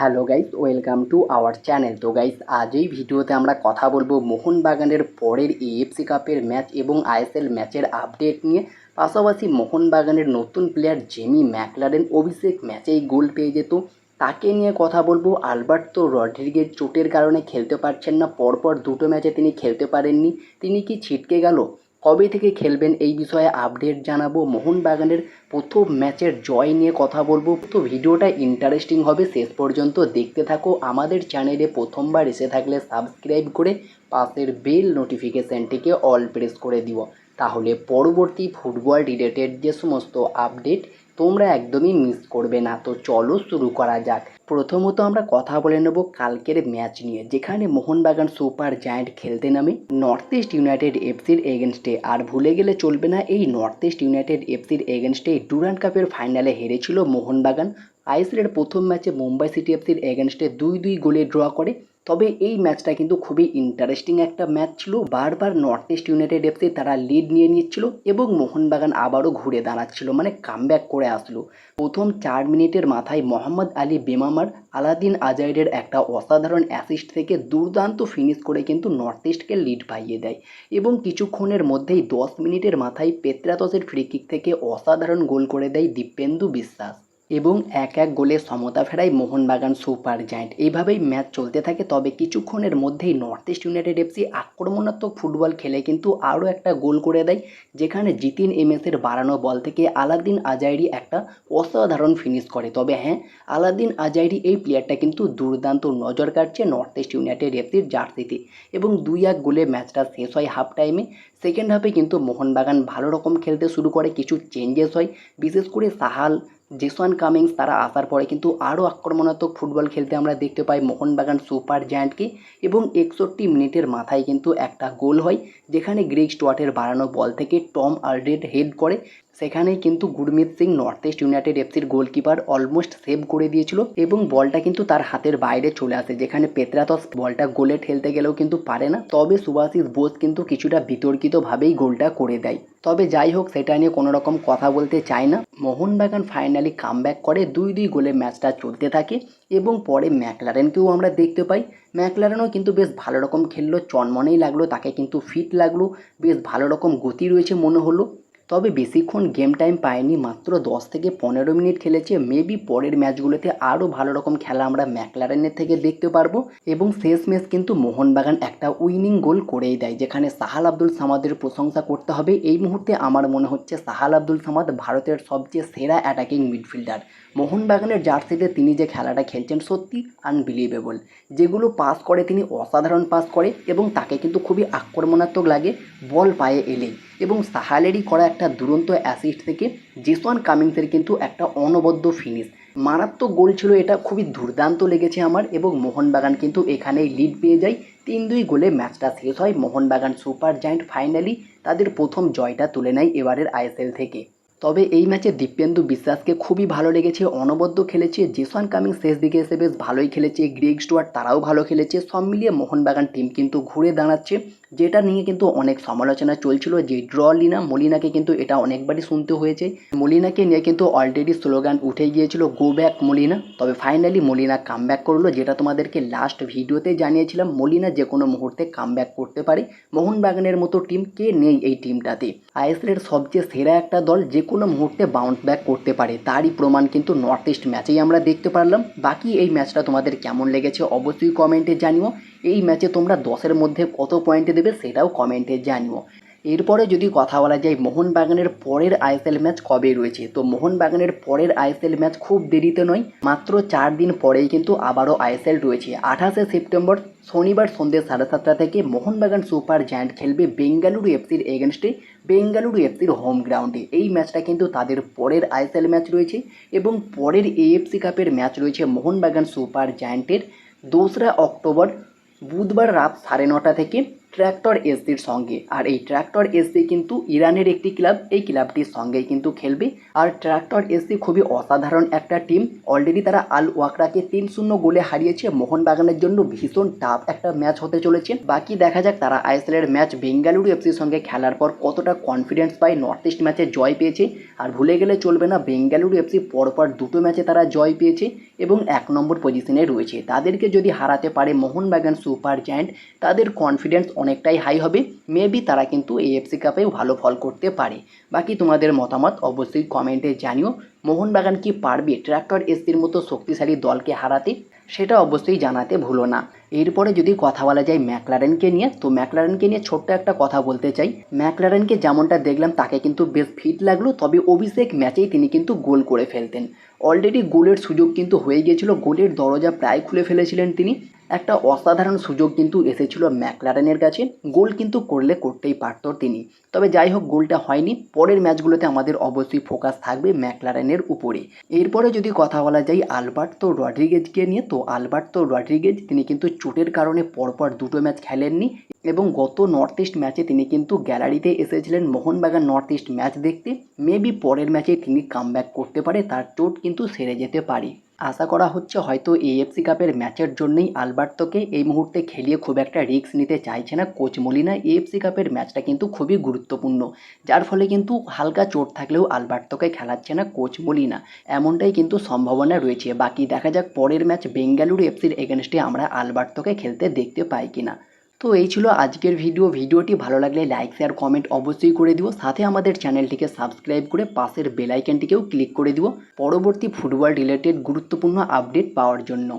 Hello guys welcome to our channel তো guys আজ এই ভিডিওতে আমরা কথা বলব মোহনবাগানের পরের এএফসি কাপের ম্যাচ এবং আইএসএল ম্যাচের আপডেট নিয়ে। পাশাপাশি মোহনবাগানের নতুন প্লেয়ার জেমি ম্যাকলারেন অভিষেক ম্যাচেই গোল পেয়ে যেত। তাকে নিয়ে কথা বলব, আলবার্তো রড্রিগেজ চোটের কারণে খেলতে পারছেন না, পরপর দুটো ম্যাচে তিনি খেলতে পারেননি। তিনি কি ছিটকে গেল? কবে থেকে খেলবেন এই বিষয়ে আপডেট জানাব। মোহনবাগানের প্রথম ম্যাচের জয় নিয়ে কথা বলব। তো ভিডিওটা ইন্টারেস্টিং হবে, শেষ পর্যন্ত দেখতে থাকো। আমাদের চ্যানেলে প্রথমবার এসে থাকলে সাবস্ক্রাইব করে পাশের বেল নোটিফিকেশানটিকে অল প্রেস করে দিও। তাহলে পরবর্তী ফুটবল রিলেটেড যে সমস্ত আপডেট তোমরা একদমই মিস করবে না। তো চলো শুরু করা যাক। প্রথমত আমরা কথা বলে নেব কালকের ম্যাচ নিয়ে, যেখানে মোহনবাগান সুপার জায়ান্ট খেলতে নামে নর্থ ইস্ট ইউনাইটেড এফসির এগেনস্টে আর ভুলে গেলে চলবে না, এই নর্থ ইস্ট ইউনাইটেড এফসির এগেনস্টে ডুরান্ড কাপের ফাইনালে হেরেছিল মোহনবাগান। আইএসএলের প্রথম ম্যাচে মুম্বাই সিটি এফসির এগেনস্টে দুই দুই গোলে ড্র করে। তবে এই ম্যাচটা কিন্তু খুবই ইন্টারেস্টিং একটা ম্যাচ ছিল। বারবার নর্থ ইস্ট ইউনাইটেড এফসি তারা লিড নিয়ে নিচ্ছিল এবং মোহনবাগান আবারও ঘুরে দাঁড়াচ্ছিল মানে কামব্যাক করে আসলো। প্রথম চার মিনিটের মাথায় মোহাম্মদ আলী বেমামার আলাদিন আজাইরের একটা অসাধারণ অ্যাসিস্ট থেকে দুর্দান্ত ফিনিশ করে কিন্তু নর্থ ইস্টকে লিড পাইয়ে দেয় এবং কিছুক্ষণের মধ্যেই দশ মিনিটের মাথায় পেত্রাতসের ফ্রি কিক থেকে অসাধারণ গোল করে দেয় দীপেন্দু বিশ্বাস। এবং এক এক গোলে সমতা ফেরায় মোহনবাগান সুপার জায়ান্ট। এইভাবেই ম্যাচ চলতে থাকে, তবে কিছুক্ষণের মধ্যেই নর্থ ইস্ট ইউনাইটেড এফসি আক্রমণাত্মক ফুটবল খেলে কিন্তু আরও একটা গোল করে দেয়, যেখানে জিতিন এমএসের বাড়ানো বল থেকে আলাদ্দিন আজাইরি একটা অসাধারণ ফিনিশ করে। তবে হ্যাঁ আলাদ্দিন আজাইরি এই প্লেয়ারটা কিন্তু দুর্দান্ত নজর কাটছে নর্থ ইস্ট ইউনাইটেড এফসির জার্সিতে এবং দুই এক গোলে ম্যাচটা শেষ হয় হাফ টাইমে। সেকেন্ড হাফে কিন্তু মোহনবাগান ভালো রকম খেলতে শুরু করে, কিছু চেঞ্জেস হয়, বিশেষ করে সাহাল জেসওয়ান কামিংস তারা আসার পরে কিন্তু আরও আক্রমণাত্মক ফুটবল খেলতে আমরা দেখতে পাই মোহনবাগান সুপার জায়ান্টকে এবং একষট্টি মিনিটের মাথায় কিন্তু একটা গোল হয়, যেখানে গ্রেগ স্টোয়াটের বাড়ানো বল থেকে টম আর্ডেড হেড করে সেখানেই কিন্তু Gurmeet Singh north east united এফসির গোলকিপার অলমোস্ট সেভ করে দিয়েছিল এবং বলটা কিন্তু তার হাতের বাইরে চলে আসে, যেখানে পেত্রাতস বলটা গোলে ঠেলতে গেলেও কিন্তু পারে না। তবে সুভাশিস বোস কিন্তু কিছুটা বিতর্কিতভাবেই গোলটা করে দেয়। তবে যাই হোক, সেটা নিয়ে কোনো রকম কথা বলতে চাই না। মোহনবাগান ফাইনালি কামব্যাক করে দুই দুই গোলে ম্যাচটা চলতে থাকে এবং পরে ম্যাকলারেনকেও আমরা দেখতে পাই। ম্যাকলারেনও কিন্তু বেশ ভালো রকম খেললো, চনমনেই লাগল, তাকে কিন্তু ফিট লাগল, বেশ ভালো রকম গতি রয়েছে মনে হলো। তবে বেশিক্ষণ গেম টাইম পায়নি মাত্র দশ থেকে পনেরো মিনিট খেলেছে। মেবি পরের ম্যাচগুলোতে আরও ভালো রকম খেলা আমরা ম্যাকলারেনের থেকে দেখতে পারব। এবং শেষ ম্যাচ কিন্তু মোহনবাগান একটা উইনিং গোল করেই দেয়, যেখানে সাহাল আব্দুল সামাদের প্রশংসা করতে হবে। এই মুহূর্তে আমার মনে হচ্ছে সাহাল আব্দুল সামাদ ভারতের সবচেয়ে সেরা অ্যাটাকিং মিডফিল্ডার মোহনবাগানের জার্সিতে তিনি যে খেলাটা খেলছেন সত্যি আনবিলিভেবল যেগুলো পাস করে তিনি অসাধারণ পাস করে এবং তাকে কিন্তু খুবই আক্রমণাত্মক লাগে, বল পায়ে এলেই। এবং সাহালেরই করা একটা দুরন্ত অ্যাসিস্ট থেকে জেসওয়ান কামিংসের কিন্তু একটা অনবদ্য ফিনিশ মারাত্মক গোল ছিল, এটা খুবই দুর্দান্ত লেগেছে আমার এবং মোহনবাগান কিন্তু এখানেই লিড পেয়ে যায়। তিন দুই গোলে ম্যাচটা শেষ হয়, মোহনবাগান সুপার জায়েন্ট ফাইনালি তাদের প্রথম জয়টা তুলে নেয় এবারের আইএসএল থেকে। তবে এই ম্যাচে দীপেন্দু বিশ্বাসকে খুবই ভালো লেগেছে, অনবদ্য খেলেছে জেসন কামিং শেষ দিকে এসে বেশ ভালোই খেলেছে গ্রেগ স্টুয়ার্ট তারাও ভালো খেলেছে, সব মিলিয়ে মোহনবাগান টিম কিন্তু ঘুরে দাঁড়াচ্ছে। যেটা নিয়ে কিন্তু অনেক সমালোচনা চলছিল, যে ড্র লিনা, মলিনাকে কিন্তু এটা অনেকবারই শুনতে হয়েছে। মলিনাকে নিয়ে কিন্তু অলরেডি স্লোগান উঠে গিয়েছিল গো ব্যাক মলিনা। তবে ফাইনালি মলিনা কাম ব্যাক করল, যেটা তোমাদেরকে লাস্ট ভিডিওতে জানিয়েছিলাম, মলিনা যে কোনো মুহূর্তে কাম ব্যাক করতে পারে। মোহনবাগানের মতো টিম কে নেই এই টিমটাতে আইএসএলের সবচেয়ে সেরা একটা দল যে কোনো মুহূর্তে বাউন্স ব্যাক করতে পারে, তারই প্রমাণ কিন্তু নর্থ ইস্ট ম্যাচেই আমরা দেখতে পারলাম। বাকি এই ম্যাচটা তোমাদের কেমন লেগেছে অবশ্যই কমেন্টে জানিও। এই ম্যাচে তোমরা দশের মধ্যে কত পয়েন্টে দেবে সেটাও কমেন্টে জানিও। এরপরে যদি কথা বলা যায় মোহনবাগানের পরের আইএসএল ম্যাচ কবে রয়েছে? তো মোহনবাগানের পরের আইএসএল ম্যাচ খুব দেরিতে নয়, মাত্র চার দিন পরেই কিন্তু আবারও আইএসএল রয়েছে। আঠাশে সেপ্টেম্বর শনিবার সন্ধ্যে সাড়ে সাতটা থেকে মোহনবাগান সুপার জায়ান্ট খেলবে বেঙ্গালুরু এফসির এগেনস্টে বেঙ্গালুরু এফসির হোম গ্রাউন্ডে এই ম্যাচটা কিন্তু তাদের পরের আইএসএল ম্যাচ রয়েছে এবং পরের এএফসি কাপের ম্যাচ রয়েছে মোহনবাগান সুপার জায়ান্টের দোসরা অক্টোবর বুধবার রাত সাড়ে নটা থেকে ট্র্যাক্টর এসসির সঙ্গে। আর এই ট্র্যাক্টর এসসি কিন্তু ইরানের একটি ক্লাব, এই ক্লাবটির সঙ্গেই কিন্তু খেলবে। আর ট্র্যাক্টর এসসি খুবই অসাধারণ একটা টিম অলরেডি তারা আল ওয়াকরাকে তিন শূন্য গোলে হারিয়েছে। মোহনবাগানের জন্য ভীষণ টাফ একটা ম্যাচ হতে চলেছে। বাকি দেখা যাক তারা আইএসএলের ম্যাচ বেঙ্গালুরু এফসির সঙ্গে খেলার পর কতটা কনফিডেন্স পায় নর্থ ইস্ট ম্যাচে জয় পেয়েছে। আর ভুলে গেলে চলবে না বেঙ্গালুরু এফসি পরপর দুটো ম্যাচে তারা জয় পেয়েছে এবং এক নম্বর পজিশনে রয়েছে। তাদেরকে যদি হারাতে পারে মোহনবাগান সুপার জায়ান্ট তাদের কনফিডেন্স অনেকটাই হাই হবে। মেবি তারা কিন্তু এএফসি কাপেও ভালো ফল করতে পারে। বাকি তোমাদের মতামত অবশ্যই কমেন্টে জানিও। মোহনবাগান কি পারবে ট্র্যাক্টর এসসির মতো শক্তিশালী দলকে হারাতে? সেটা অবশ্যই জানাতে ভুলো না। এরপরে যদি কথা বলা যায় ম্যাকলারেনকে নিয়ে, তো ম্যাকলারেনকে নিয়ে ছোট্ট একটা কথা বলতে চাই। ম্যাকলারেনকে যেমনটা দেখলাম, তাকে কিন্তু বেশ ফিট লাগল, তবে অভিষেক ম্যাচেই তিনি কিন্তু গোল করে ফেলতেন। অলরেডি গোলের সুযোগ কিন্তু হয়ে গিয়েছিল গোলের দরজা প্রায় খুলে ফেলেছিলেন তিনি। একটা অসাধারণ সুযোগ কিন্তু এসেছিল ম্যাকলারেনের কাছে। গোল কিন্তু করলে করতেই পারত তিনি। তবে যাই হোক, গোলটা হয়নি। পরের ম্যাচগুলোতে আমাদের অবশ্যই ফোকাস থাকবে ম্যাকলারেনের উপরে। এরপরে যদি কথা বলা যায় আলবার্তো রড্রিগেজকে নিয়ে, তো আলবার্তো রড্রিগেজ তিনি কিন্তু চোটের কারণে পরপর দুটো ম্যাচ খেলেননি এবং গত নর্থ ইস্ট ম্যাচে তিনি কিন্তু গ্যালারিতে এসেছিলেন মোহনবাগান নর্থ ইস্ট ম্যাচ দেখতে। মেবি পরের ম্যাচে তিনি কামব্যাক করতে পারে, তার চোট কিন্তু সেরে যেতে পারে। আশা করা হচ্ছে হয়তো এএফসি কাপের ম্যাচের জন্যই আলবার্তোকে এই মুহূর্তে খেলিয়ে খুব একটা রিস্ক নিতে চাইছে না কোচ মলিনা। এএফসি কাপের ম্যাচটা কিন্তু খুবই গুরুত্বপূর্ণ, যার ফলে কিন্তু হালকা চোট থাকলেও আলবার্তোকে খেলাচ্ছে না কোচ মলিনা। এমনটাই কিন্তু সম্ভাবনা রয়েছে। বাকি দেখা যাক পরের ম্যাচ বেঙ্গালুরু এফসির এগেনস্টে আমরা আলবার্তোকে খেলতে দেখতে পাই কিনা। তো এই ছিল আজকের ভিডিও ভিডিওটি ভালো লাগলে লাইক শেয়ার কমেন্ট অবশ্যই করে দিও। সাথে আমাদের চ্যানেলটিকে সাবস্ক্রাইব করে পাশের বেল আইকনটিকেও ক্লিক করে দিও। পরবর্তী ফুটবল রিলেটেড গুরুত্বপূর্ণ আপডেট পাওয়ার জন্য।